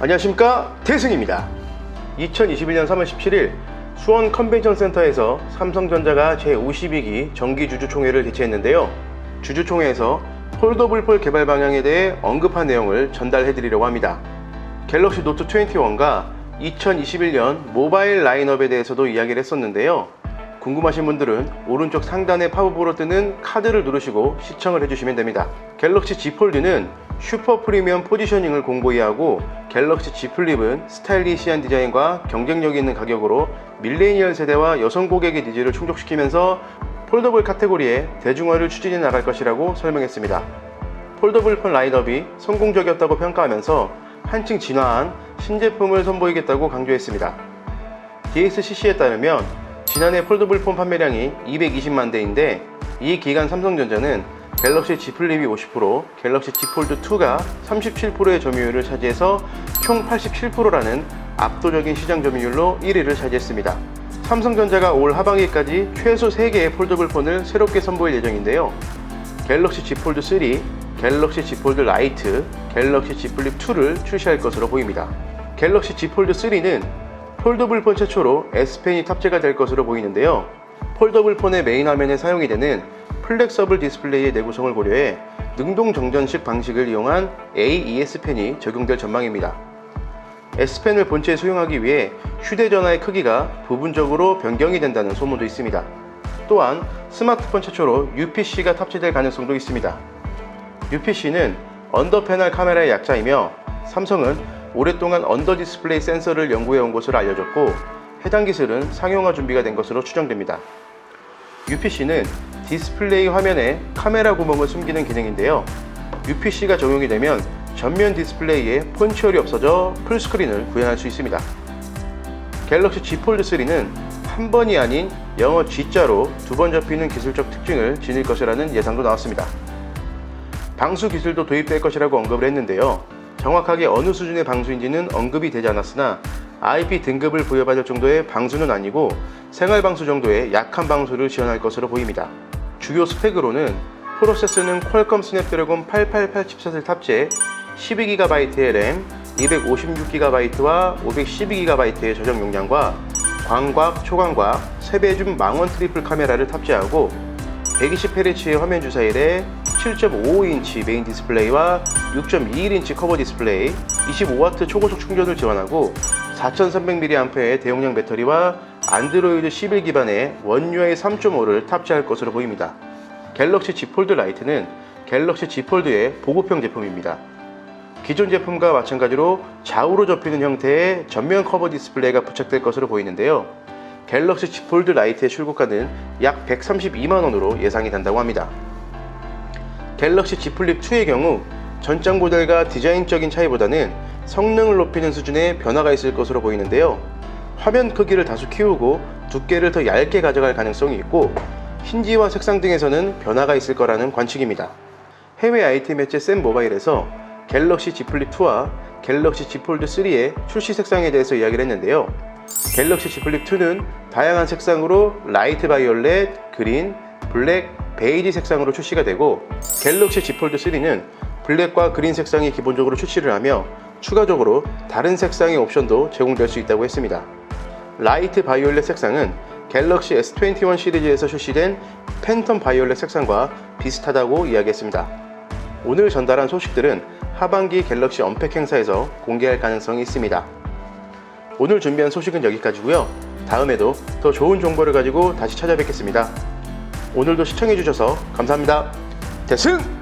안녕하십니까? 태승입니다. 2021년 3월 17일 수원 컨벤션 센터에서 삼성전자가 제52기 정기주주총회를 개최했는데요. 주주총회에서 폴더블 폴 개발 방향에 대해 언급한 내용을 전달해 드리려고 합니다. 갤럭시 노트 21과 2021년 모바일 라인업에 대해서도 이야기를 했었는데요. 궁금하신 분들은 오른쪽 상단의 팝업으로 뜨는 카드를 누르시고 시청을 해주시면 됩니다. 갤럭시 Z 폴드는 슈퍼 프리미엄 포지셔닝을 공고히 하고 갤럭시 Z 플립은 스타일리시한 디자인과 경쟁력 있는 가격으로 밀레니얼 세대와 여성 고객의 니즈를 충족시키면서 폴더블 카테고리의 대중화를 추진해 나갈 것이라고 설명했습니다. 폴더블 폰 라인업이 성공적이었다고 평가하면서 한층 진화한 신제품을 선보이겠다고 강조했습니다. DXCC에 따르면 지난해 폴더블 폰 판매량이 220만 대인데 이 기간 삼성전자는 갤럭시 Z 플립이 50%, 갤럭시 Z 폴드 2가 37%의 점유율을 차지해서 총 87%라는 압도적인 시장 점유율로 1위를 차지했습니다. 삼성전자가 올 하반기까지 최소 3개의 폴더블 폰을 새롭게 선보일 예정인데요. 갤럭시 Z 폴드 3, 갤럭시 Z 폴드 라이트, 갤럭시 Z 플립 2를 출시할 것으로 보입니다. 갤럭시 Z 폴드 3는 폴더블 폰 최초로 S펜이 탑재가 될 것으로 보이는데요. 폴더블 폰의 메인 화면에 사용이 되는 플렉서블 디스플레이의 내구성을 고려해 능동 정전식 방식을 이용한 AES 펜이 적용될 전망입니다. S펜을 본체에 수용하기 위해 휴대전화의 크기가 부분적으로 변경이 된다는 소문도 있습니다. 또한 스마트폰 최초로 UPC가 탑재될 가능성도 있습니다. UPC는 언더 패널 카메라의 약자이며 삼성은 오랫동안 언더 디스플레이 센서를 연구해 온 것으로 알려졌고 해당 기술은 상용화 준비가 된 것으로 추정됩니다. UPC는 디스플레이 화면에 카메라 구멍을 숨기는 기능인데요. UPC가 적용이 되면 전면 디스플레이에 폰치얼이 없어져 풀스크린을 구현할 수 있습니다. 갤럭시 Z 폴드 3는 한 번이 아닌 영어 G자로 두 번 접히는 기술적 특징을 지닐 것이라는 예상도 나왔습니다. 방수 기술도 도입될 것이라고 언급을 했는데요. 정확하게 어느 수준의 방수인지는 언급이 되지 않았으나 IP 등급을 부여받을 정도의 방수는 아니고 생활 방수 정도의 약한 방수를 지원할 것으로 보입니다. 주요 스펙으로는 프로세스는 퀄컴 스냅드래곤 888 칩셋을 탑재해 12GB의 램, 256GB와 512GB의 저장 용량과 광각, 초광각, 세배줌 망원 트리플 카메라를 탑재하고 120Hz의 화면 주사일에 7.55인치 메인 디스플레이와 6.21인치 커버 디스플레이, 25W 초고속 충전을 지원하고 4300mAh의 대용량 배터리와 안드로이드 11 기반의 원UI 3.5를 탑재할 것으로 보입니다. 갤럭시 Z 폴드 라이트는 갤럭시 Z 폴드의 보급형 제품입니다. 기존 제품과 마찬가지로 좌우로 접히는 형태의 전면 커버 디스플레이가 부착될 것으로 보이는데요. 갤럭시 Z 폴드 라이트의 출고가는 약 132만 원으로 예상이 된다고 합니다. 갤럭시 Z 플립 2의 경우 전장 모델과 디자인적인 차이보다는 성능을 높이는 수준의 변화가 있을 것으로 보이는데요. 화면 크기를 다소 키우고 두께를 더 얇게 가져갈 가능성이 있고 힌지와 색상 등에서는 변화가 있을 거라는 관측입니다. 해외 IT 매체 샘 모바일에서 갤럭시 Z 플립 2와 갤럭시 Z 폴드 3의 출시 색상에 대해서 이야기를 했는데요. 갤럭시 Z 플립 2는 다양한 색상으로 라이트 바이올렛, 그린, 블랙, 베이지 색상으로 출시가 되고 갤럭시 Z 폴드 3는 블랙과 그린 색상이 기본적으로 출시를 하며 추가적으로 다른 색상의 옵션도 제공될 수 있다고 했습니다. 라이트 바이올렛 색상은 갤럭시 S21 시리즈에서 출시된 팬텀 바이올렛 색상과 비슷하다고 이야기했습니다. 오늘 전달한 소식들은 하반기 갤럭시 언팩 행사에서 공개할 가능성이 있습니다. 오늘 준비한 소식은 여기까지고요. 다음에도 더 좋은 정보를 가지고 다시 찾아뵙겠습니다. 오늘도 시청해주셔서 감사합니다. 대승!